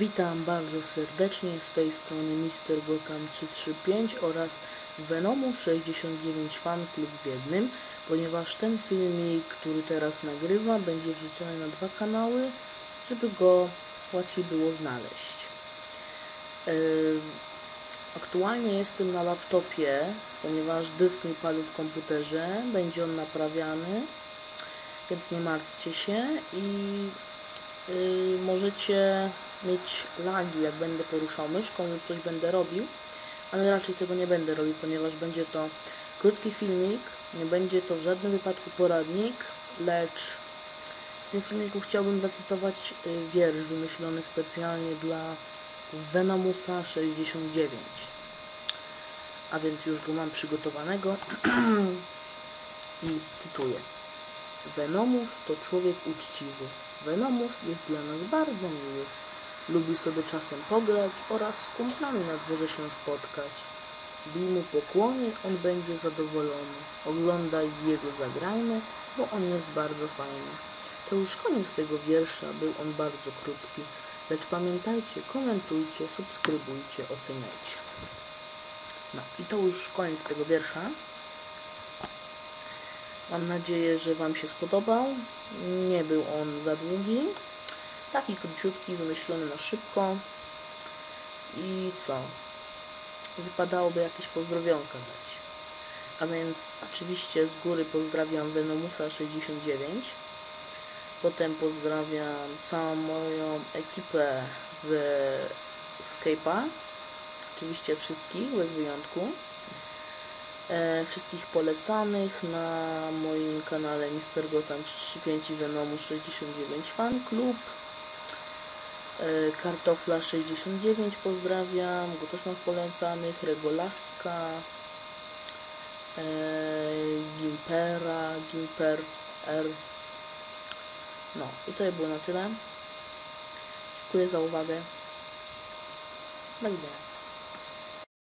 Witam bardzo serdecznie z tej strony Mr. Gotham 335 oraz Venomu 69 Fan Club w jednym, ponieważ ten filmik, który teraz nagrywa, będzie wrzucony na dwa kanały, żeby go łatwiej było znaleźć. Aktualnie jestem na laptopie, ponieważ dysk mi padł w komputerze, będzie on naprawiany, więc nie martwcie się i yy, możecie mieć lagi, jak będę poruszał myszką lub coś będę robił, ale raczej tego nie będę robił, ponieważ będzie to krótki filmik, nie będzie to w żadnym wypadku poradnik, lecz w tym filmiku chciałbym zacytować y, wiersz wymyślony specjalnie dla Venomusa 69. A więc już go mam przygotowanego i cytuję. Venomus to człowiek uczciwy. Venomus jest dla nas bardzo miły. Lubi sobie czasem pograć oraz z kumplami na dworze się spotkać. Bij mu pokłony, on będzie zadowolony. Oglądaj jego zagrajmy, bo on jest bardzo fajny. To już koniec tego wiersza, był on bardzo krótki. Lecz pamiętajcie, komentujcie, subskrybujcie, oceniajcie. No i to już koniec tego wiersza. Mam nadzieję, że Wam się spodobał. Nie był on za długi. Taki króciutki, wymyślony na szybko. I co? Wypadałoby jakieś pozdrowionka dać. A więc oczywiście z góry pozdrawiam Venomusa 69. Potem pozdrawiam całą moją ekipę z Skype'a. Oczywiście wszystkich, bez wyjątku. E, wszystkich polecanych na moim kanale Mr. Gotham 335 i Venomu 69 Fan Club. E, Kartofla 69 pozdrawiam, go też mam polecanych. Regolaska. E, Gimpera, Gimper R. No i to było na tyle. Dziękuję za uwagę. Do widzenia.